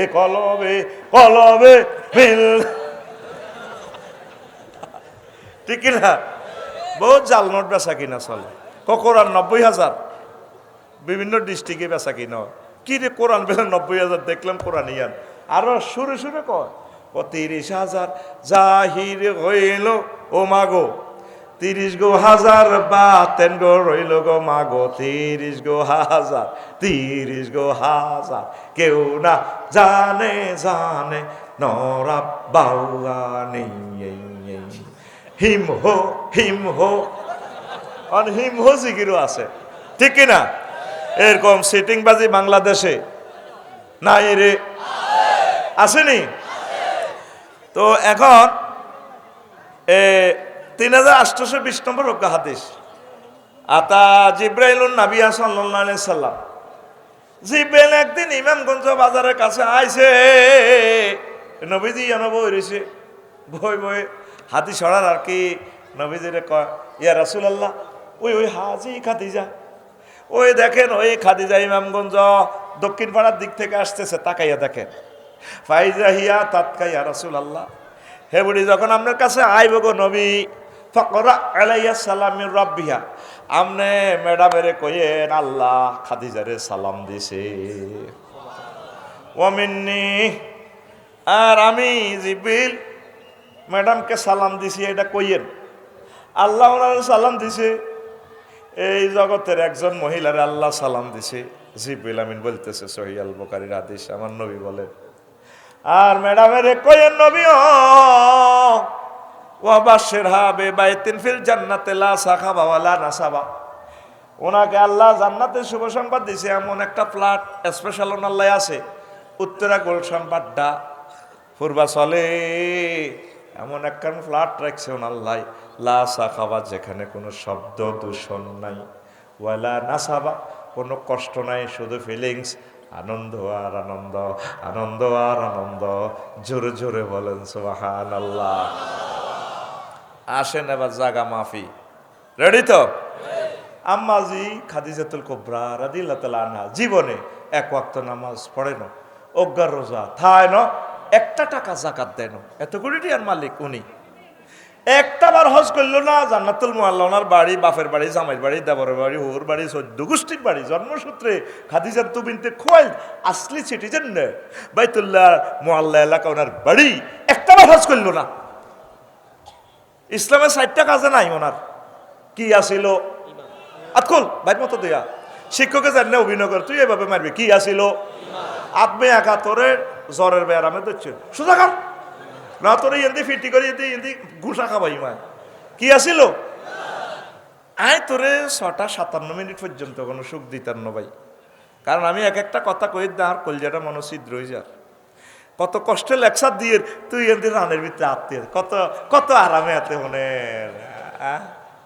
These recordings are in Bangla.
এ কলবে কলবে মিল ঠিক না? বহুত জাল নোট বেচা কিনা চলে কোরআন নব্বই হাজার বিভিন্ন ডিস্ট্রিক্টে বেচা কিনা কি রে কোরআন বেলা নব্বই হাজার দেখলাম কোরআন ইয়ান আরও সুরে সুরে কয় তিরিশ হাজার জাহির হইল ও মাগো। তিরিশ গো হাজার বা তেন গো রইল গো মাগো, তিরিশ গো হাজার, তিরিশ গো হাজার। কেউ না জানে জানে নরা হিম হো হিম হো। অন হিম হো জিগিরও আছে। ঠিক কি না? এরকম সিটিং বাজি বাংলাদেশে না রে। আসেনি? তো এখন এ তিন হাজার আটশোশো বিশ নম্বর রোগা হাদিস। আতা জিব্রাইলুন নাবিয়া সাল্লাহ জিব্রাইল একদিন ইমামগঞ্জ বাজারের কাছে আইছে। নবীজি জানো বই বই বই হাতি সরার আর কি নবীজিরে কয়, ইয়া রাসুলাল্লাহ, ওই ওই হাজি খাদিজা, ওই দেখেন ওই খাদিজা ইমামগঞ্জ দক্ষিণ পাড়ার দিক থেকে আসতেছে, তাকাইয়া দেখেন। ফাইজা হিয়া তাৎকাইয়া রাসুল আল্লাহ হে বুড়ি যখন আপনার কাছে আইব গো নবী ফকরা আলাইয়া সালামির রব্বিহা। আমনে ম্যাডামেরে কইয়েন আল্লাহ খাদিজারে সালাম দিছে। ওমিন্নি আর আমি জিবিল ম্যাডামকে সালাম দিছি, এটা কইয়েন। আল্লাহ ওনার সালাম দিছে। এই জগতের একজন মহিলার আল্লাহ সালাম দিছে। জিবিল আমিন বলতেছে সহিয়াল বোকারির আদেশ আমার নবী বলেন আর ম্যাডামের কইয়েন নবী জান্নাতে, লা নাসাবা। ওনাকে আল্লাহ জান্নাতে সংবাদ দিছে, এমন একটা ফ্ল্যাট আছে, উত্তরা এমন একখান ফ্ল্যাট রাখছে লা যেখানে কোনো শব্দ দূষণ নাই ওয়ালা নাসাবা, কোনো কষ্ট নাই, শুধু ফিলিংস আনন্দ আর আনন্দ আনন্দ আর আনন্দ। জোরে জোরে বলেন সোহান আল্লাহ আসেন এবার জাগা মাফি। রেডি তো? আম্মাজি খাদিজাতুল কোবরা আনহা, জীবনে এক ওয়াক্ত নামাজ পড়ে না, অজ্ঞার রোজা থায় ন, একটা টাকা জাকাত দেন এত কোটি আর মালিক উনি। একটা বার হজ করল না, জান্নাতুল মোয়াল্লা ওনার বাড়ি, বাপের বাড়ি জামাইর বাড়ি, দেবরের বাড়ি ওর বাড়ি চোদ্দ গোষ্ঠীর বাড়ি, জন্মসূত্রে খাদিজার তুবিনতে খোয়াই আসলি সিটিজেন বাইতুল্লাহ মোয়াল্লা এলাকা ওনার বাড়ি। একটা বার হজ করল না। ইসলামের ষাটটা কাজে নাই ওনার। কি আসিল? আতকুল ভাই মতো দেয়া। শিক্ষকে জানে অভিনয় কর, তুই এভাবে মারবি। কি আসিল? আত্মে একা তোরে জ্বরের বেয়ারামে দিচ্ছে সোজা কার। না, তোরে এন্দি ফিটি করে এদি এদি ঘুষা খাবাই মা কি আসিল? আয় তোরে ছটা সাতান্ন মিনিট পর্যন্ত কোনো সুখ দিতাম ভাই। কারণ আমি এক একটা কথা কই আর কলজাটা মনসিদ্র হয়ে যার কত কষ্টে লেকচার দিয়ে তুই এমনি রানের ভিতরে আত্মীয়। কত কত আরামে আতে মনে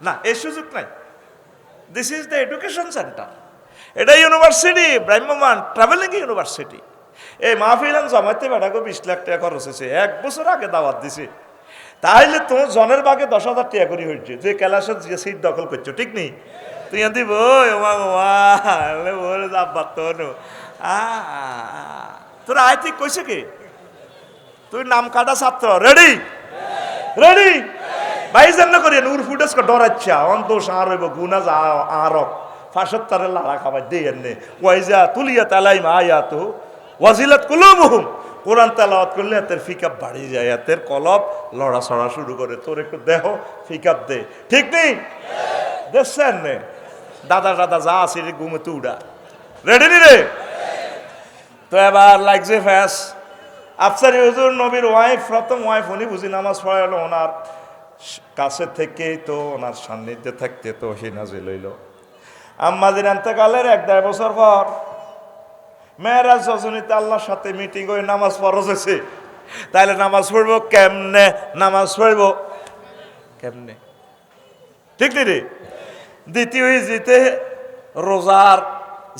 না, এই সুযোগ নাই। This is the education centre এটা ইউনিভার্সিটি ব্রাহ্মমান ট্রাভেলিং ইউনিভার্সিটি এই মাহফিলান জমাইতে বেড়াকে বিশ লাখ টাকা খরচ হয়েছে। এক বছর আগে দাওয়াত দিছে। তাইলে তো জনের বাগে দশ হাজার টাকা করি হয়েছে তুই ক্যালাসের যে সিট দখল করছ, ঠিক নেই? তুই এদি বই, ওমা ওমা যাবার তো তোর আয়, তুই কইছে কি? তুই নাম কাটা ছাত্র রেডি রেডি ভাই জান্ন করি, নূর ফুটেস কো ডরাচ্ছা অন্তোষ আর হইব গুনা যা আরক ফাঁসত্তরে লাড়া খাবার দিয়ে এনে ওয়াইজা তুলিয়া তালাই মায়া তো ওয়াজিলাত কুলুবহুম। কোরআন তালাওয়াত করলে এতের ফিকাপ বাড়ি যায়, এতের কলব লড়া ছড়া শুরু করে। তোর একটু দেহ ফিকাপ দে। ঠিক নেই দেখছেন নে দাদা দাদা, যা আছে ঘুমে তু উড়া। রেডি নি রে? তো এবার লাগছে ফ্যাস। আফসারি হুজুর নবীর ওয়াইফ প্রথম ওয়াইফ উনি বুঝি নামাজ পড়াইলো ওনার কাছে থেকেই তো, ওনার সান্নিধ্যে থাকতে তো হি নাজিল হইল। আম্মাদিন আন্তকালের এক দেড় বছর পর মেয়েরাজ রজনীতে আল্লাহর সাথে মিটিং হয়ে নামাজ ফরজ হয়েছে তাইলে নামাজ পড়ব কেমনে? নামাজ পড়ব কেমনে? ঠিক রে? দ্বিতীয় জিতে রোজার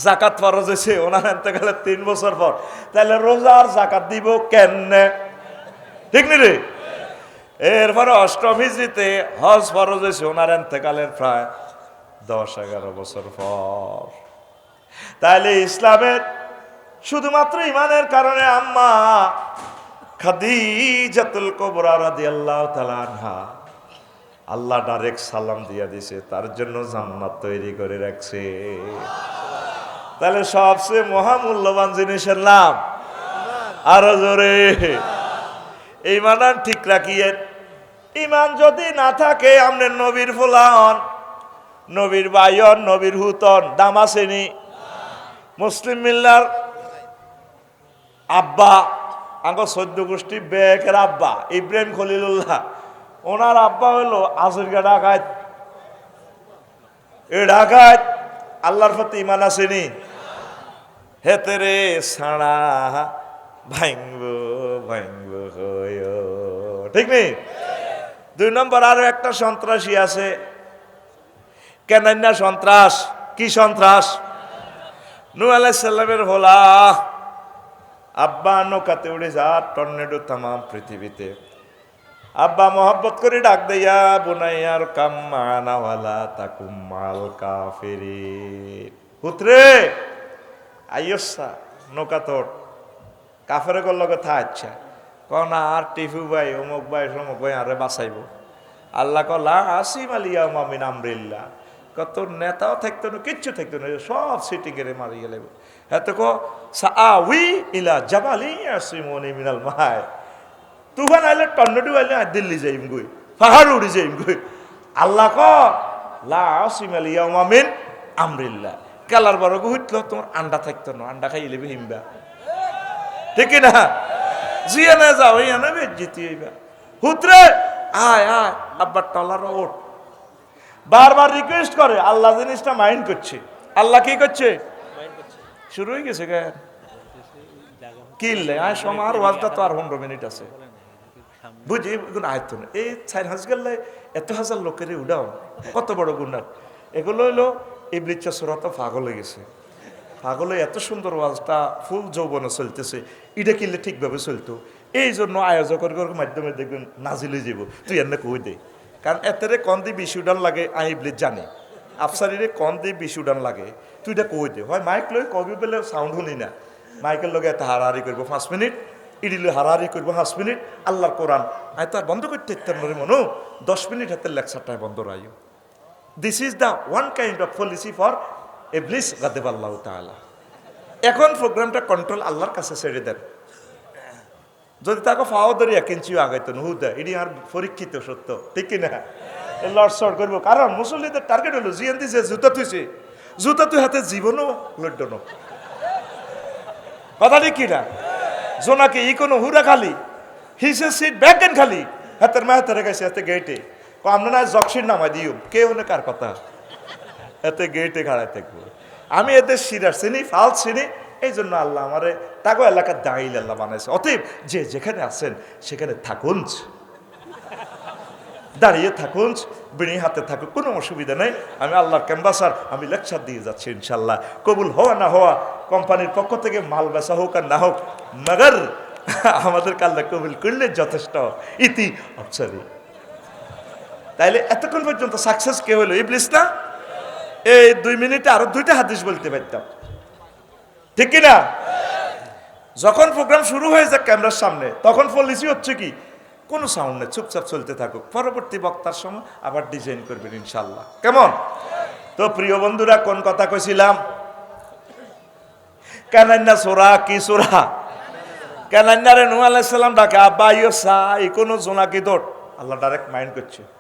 জাকাত ফরজ হয়েছে, ওনার আনতে গেলে তিন বছর পর। তাহলে রোজার জাকাত দিব কেমনে? ঠিক নি রে? এরপরে অষ্টম হিজড়িতে হজ ফরজ হয়েছে, ওনার এন্তেকালের প্রায় দশ, এগারো বছর পর। তাহলে ইসলামের শুধুমাত্র ইমানের কারণে আম্মা খাদিজাতুল কবরা রাদিয়াল্লাহু তাআলা আনহা আল্লাহ ডাইরেক্ট সালাম দিয়া দিছে, তার জন্য জান্নাত তৈরি করে রাখছে। তাহলে সবচেয়ে মহামূল্যবান জিনিসের নাম? আরও জোরে। ইমান আর ঠিক রাখিয়ে ইমান যদি না থাকে আমনের নবীর ফুলান, নবীর বাইয়ন নবীর হুতন, দাম মুসলিম মিল্লার আব্বা, আঙ্গ সদ্য গোষ্ঠী বেকের আব্বা, ইব্রাহিম খলিলুল্লাহ। ওনার আব্বা হলো আজরগা ডাকাত। এ ডাকাত, আল্লাহর প্রতি ইমান আসেনি। হেতে রে সাড়া ভাঙব ভাঙব ঠিক নেই দুই নম্বর, আরও একটা সন্ত্রাসী আছে। কেনান্না সন্ত্রাস, কি সন্ত্রাস? নু আলাইসাল্লামের ভোলা আব্বা নৌকাতে উড়ে যা, টর্নেডো তামাম পৃথিবীতে। আব্বা মোহাব্বত করে ডাক দেয়া, বুনাইয়ার কাম্মানাওয়ালা তাকুম্মাল কাফেরি পুত্রে আইয়সা নৌকা তোর কাফেরে করল কথা আচ্ছা। কন আর টিফু ভাই, অমুক ভাই, সমুক ভাই, আরে বাঁচাইব। আল্লাহ কলা আসিম আলিয়া মামিন আমরিল্লা কত নেতাও থাকতো না, কিচ্ছু থাকতো না সব সিটি কেড়ে মারি গেলে। হ্যাঁ তো কো উই ইলা জাবালি আসিমনি মিনাল মায় তুফান আইলে টর্নেডো আইলে দিল্লি যাইম গই, পাহাড় উড়ি যাইম গই। আল্লাহ ক লা আসিম আলিয়া মামিন আমরিল্লা কেলার বড় গুহিতল তোমার আন্ডা থাকতো না আন্ডা খাইলে হিমবা। ঠিক না জিয়া না যাও ইয়া না বেজ্জিতি হইবা। হুতরে আয় আয় আব্বার টলার ওঠ। বারবার রিকোয়েস্ট করে আল্লাহ জিনিসটা মাইন্ড করছে। আল্লাহ কি করছে? শুরু হয়ে গেছে গায়ে কিনলে আয় সময় আর ওয়াজটা তো আর পনেরো মিনিট আছে। বুঝি এগুলো আয়ত্ত না। এই চার হাজ গেলে এত হাজার লোকের উড়াও কত বড় গুণার। এগুলো হইল এই বৃচ্ছাসুরা তো পাগল হয়ে গেছে। পাগলে এত সুন্দর ওয়াজটা ফুল যৌবনে চলতেছে, এটা কিনলে ঠিকভাবে চলতো। এই জন্য আয়োজকের মাধ্যমে দেখবেন নাজিলে যাব তুই এনে কই দে? কারণ এতেরে কন দিয়ে বিশ উডান লাগে আই আইবলে জানে। আফসারিরে কন দিয়ে বিশ উডান লাগে, তুই এটা কই দে? হয় মাইক লই কবি পেলে সাউন্ড শুনি না। মাইকের লগে এত হারাহারি করব পাঁচ মিনিট, ইডিলে হারাহারি করব পাঁচ মিনিট, আল্লাহর কোরআন। আয় তো আর বন্ধ করতে ইত্যার নরে মনো। দশ মিনিট হাতের লেকচারটায় বন্ধ রাইও। This is the one kind of policy for এভলিস গাদেব আল্লাহ তাআলা এখন প্রোগ্রামটা কন্ট্রোল আল্লাহর কাছে ছেড়ে দেন। যদি তাকে ফাও ধরি এক ইঞ্চিও আগাইতো না হুদা এটি আর পরীক্ষিত, সত্য, ঠিক কিনা লড়সড় করব। কারণ মুসল্লিদের টার্গেট হলো জিয়ান দিছে জুতা তুইছে জুতা তুই হাতে জীবনও লড়ল না কথা ঠিক কিনা জোনাকে, ই কোনো হুরা খালি হিসে সিট এন খালি, হাতের মা হাতে রেখেছে হাতে গেটে আমরা না জকসির নামা দিও। কে ওনে কার কথা? এতে গেটে খাড়ায় থাকব আমি এদের সিরার চিনি, ফাল চিনি এই জন্য আল্লাহ আমারে তাগো এলাকার দাঁড়িয়ে আল্লাহ বানাইছে। অতএব যে যেখানে আছেন, সেখানে থাকুন। দাঁড়িয়ে থাকুন, বিড়ি হাতে থাকুক, কোনো অসুবিধা নেই। আমি আল্লাহর ক্যাম্বাসার, আমি লেকচার দিয়ে যাচ্ছি ইনশাল্লাহ কবুল হওয়া না হওয়া, কোম্পানির পক্ষ থেকে মাল বেচা হোক আর না হোক, মগর আমাদের কাল্লা কবুল করলে যথেষ্ট। ইতি অপসারি তাইলে এতক্ষণ পর্যন্ত সাকসেস কে হলো ইবলিস না? এই দুই মিনিটে আরও দুইটা হাদিস বলতে পারতাম। ঠিক কিনা? যখন প্রোগ্রাম শুরু হয়ে যায় ক্যামেরার সামনে, তখন পলিসি হচ্ছে কি? কোনো সাউন্ড নেই, চুপচাপ চলতে থাকুক। পরবর্তী বক্তার সময় আবার ডিজাইন করবেন ইনশাল্লাহ কেমন? তো প্রিয় বন্ধুরা, কোন কথা কইছিলাম? কেনান্না সোরা, কি সোরা? কেনান্নারে নু আলাইসাল্লাম ডাকে, আব্বা ইয়ো সাই, কোনো জোনাকি দোট আল্লাহ ডাইরেক্ট মাইন্ড করছে।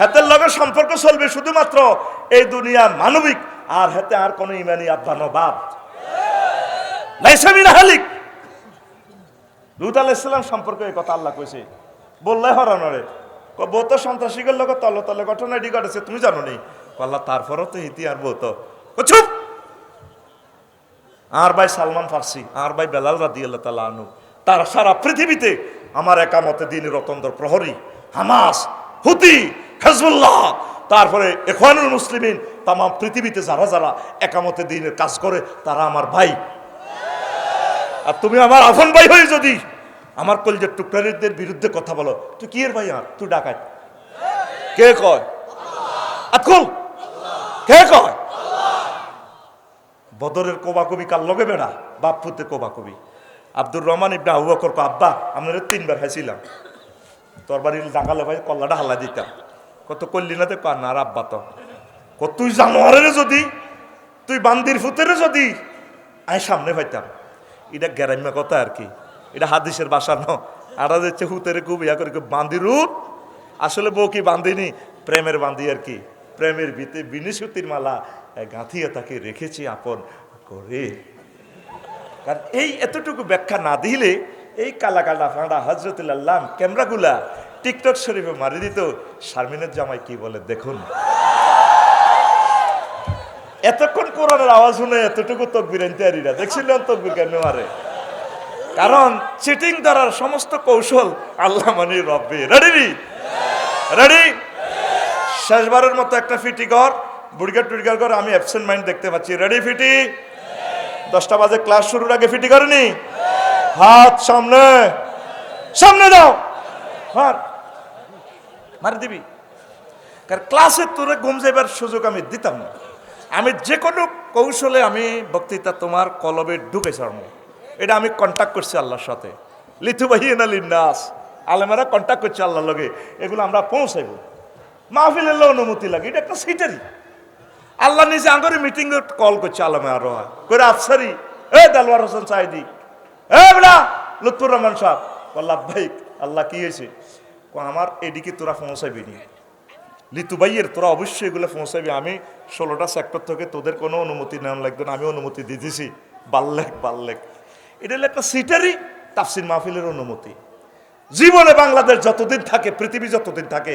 হেতের লগে সম্পর্ক চলবে শুধুমাত্র এই দুনিয়া মানবিক, আর হেতে আর কোনো ইমানি আব্বা ন বাপ। লাইসামি না হালিক লুত আলাইসালাম সম্পর্কে এই কথা আল্লাহ কইছে। বললে হরানরে বউ তো সন্ত্রাসীদের লোক তলে তলে ঘটনা এটি ঘটেছে, তুমি জানো নি? আল্লাহ তারপরও তো ইতি আর বউ তো। ও চুপ! আর ভাই সালমান ফার্সি, আর ভাই বেলাল রাদি আল্লাহ তালা আনু তার সারা পৃথিবীতে আমার একামতে দিন রতন্দর প্রহরী, হামাস, হুতি হেজবুল্লাহ। তারপরে এখানুল মুসলিমিন তাম পৃথিবীতে যারা যারা একামতে দিনের কাজ করে, তারা আমার ভাই। আর তুমি আমার আফন ভাই হয়ে যদি আমার কলজের টুকরারিদের বিরুদ্ধে কথা বলো, তুই কি এর ভাই আর তুই ডাকাত। কে কয়? আতকুল। কে কয়? বদরের কোবাকবি কার লগে বেড়া? বাপুতে কোবাকবি। আব্দুর রহমান ইবনা আবু বকর আব্বা আপনারা তিনবার খাইছিলাম। তোর বাড়ির ডাকালে ভাই কল্লাটা হাল্লা দিতাম। কত করলি না তো কার না আর আব্বা তো। ক তুই জানোয়ারের যদি, তুই বান্দির ফুতেরে যদি। আমি সামনে পাইতাম এটা গ্যারাম্য কথা আর কি। এটা হাদিসের বাসা ন। আর হচ্ছে হুতেরে খুব ইয়া করে বান্দির উঠ আসলে বউ কি বান্দিনি প্রেমের বান্দি আর কি। প্রেমের ভিতে বিনিসুতির মালা গাঁথিয়ে তাকে রেখেছি আপন করে। কারণ এই এতটুকু ব্যাখ্যা না দিলে এই কালা কালা ফাঁড়া হজরতুল্লাহ ক্যামেরাগুলা টিকটক শরীফে মারি দিত। শারমিনের জামাই কি বলে, দেখুন। এতক্ষণ কোরআনের আওয়াজ শুনে এতটুকু তকবির আনতে পারিনা দেখছিলেন তকবির কেন মারে। কারণ চিটিং দ্বারার সমস্ত কৌশল আল্লাহ মানে রব্বে। রেডি রেডি শেষবারের মতো একটা ফিটি কর বুড়িগার টুড়িগার কর আমি অ্যাবসেন্ট মাইন্ড দেখতে পাচ্ছি। রেডি ফিটি? দশটা বাজে ক্লাস শুরুর আগে ফিটি করেনি? হাত সামনে। সামনে দাও হাত মারি দিবি। কারণ ক্লাসে তোরে ঘুম যাইবার সুযোগ আমি দিতাম না। আমি যে কোনো কৌশলে আমি বক্তৃতা তোমার কলবে ঢুকে ছাড়বো এটা আমি কন্ট্যাক্ট করছি আল্লাহর সাথে। লিথু বাহিনা লিন্নাস। আলেমারা কন্ট্যাক্ট করছে আল্লাহর লগে। এগুলো আমরা পৌঁছাইব। মাহফিলের অনুমতি লাগে। এটা একটা সিটারি আল্লাহ নিজে আঙ্গরে মিটিং কল করছে আলমে আরও। করে আফসারি, এ দালওয়ার হোসেন সাহেদি এ বেড়া লুৎফুর রহমান সাহেব। বললাম, ভাই, আল্লাহ কি হয়েছে কো আমার এদিকে তোরা পৌঁছাবি নি। লিতু ভাইয়ের, তোরা অবশ্যই এগুলো পৌঁছাবি। আমি ষোলোটা সেক্টর থেকে তোদের কোনো অনুমতি নেওয়া লাগবে না। আমি অনুমতি দিতেছি বাল্লেক বাল্লেক এটা হলো একটা সিটারই তাফসির মাহফিলের অনুমতি। জীবনে বাংলাদেশ যতদিন থাকে, পৃথিবী যতদিন থাকে